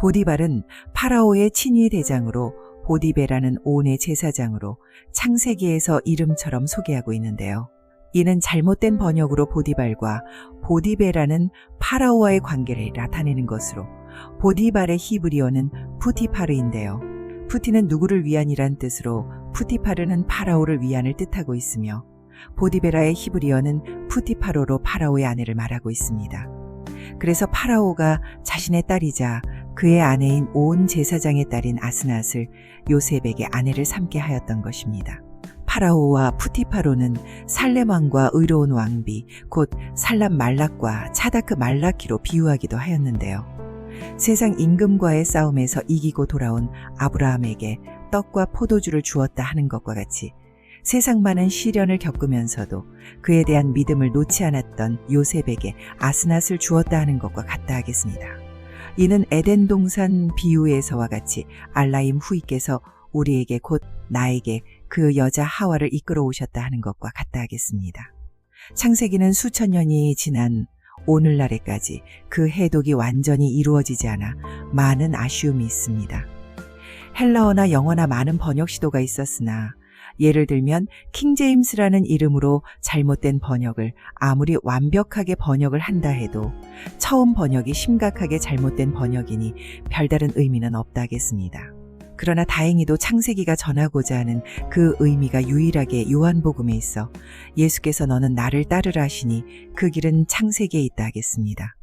보디발은 파라오의 친위 대장으로 보디베라는 온의 제사장으로 창세기에서 이름처럼 소개하고 있는데요. 이는 잘못된 번역으로 보디발과 보디베라는 파라오와의 관계를 나타내는 것으로 보디발의 히브리어는 푸티파르인데요. 푸티는 누구를 위한이란 뜻으로 푸티파르는 파라오를 위한을 뜻하고 있으며 보디베라의 히브리어는 푸티파로로 파라오의 아내를 말하고 있습니다. 그래서 파라오가 자신의 딸이자 그의 아내인 온 제사장의 딸인 아스낫을 요셉에게 아내를 삼게 하였던 것입니다. 파라오와 푸티파로는 살렘 왕과 의로운 왕비 곧 살람 말락과 차다크 말라키로 비유하기도 하였는데요. 세상 임금과의 싸움에서 이기고 돌아온 아브라함에게 떡과 포도주를 주었다 하는 것과 같이 세상 많은 시련을 겪으면서도 그에 대한 믿음을 놓지 않았던 요셉에게 아스낫을 주었다 하는 것과 같다 하겠습니다. 이는 에덴 동산 비유에서와 같이 알라임 후이께서 우리에게 곧 나에게 그 여자 하와를 이끌어 오셨다 하는 것과 같다 하겠습니다. 창세기는 수천 년이 지난 오늘날에까지 그 해독이 완전히 이루어지지 않아 많은 아쉬움이 있습니다. 헬라어나 영어나 많은 번역 시도가 있었으나 예를 들면 킹제임스라는 이름으로 잘못된 번역을 아무리 완벽하게 번역을 한다 해도 처음 번역이 심각하게 잘못된 번역이니 별다른 의미는 없다 하겠습니다. 그러나 다행히도 창세기가 전하고자 하는 그 의미가 유일하게 요한복음에 있어 예수께서 너는 나를 따르라 하시니 그 길은 창세기에 있다 하겠습니다.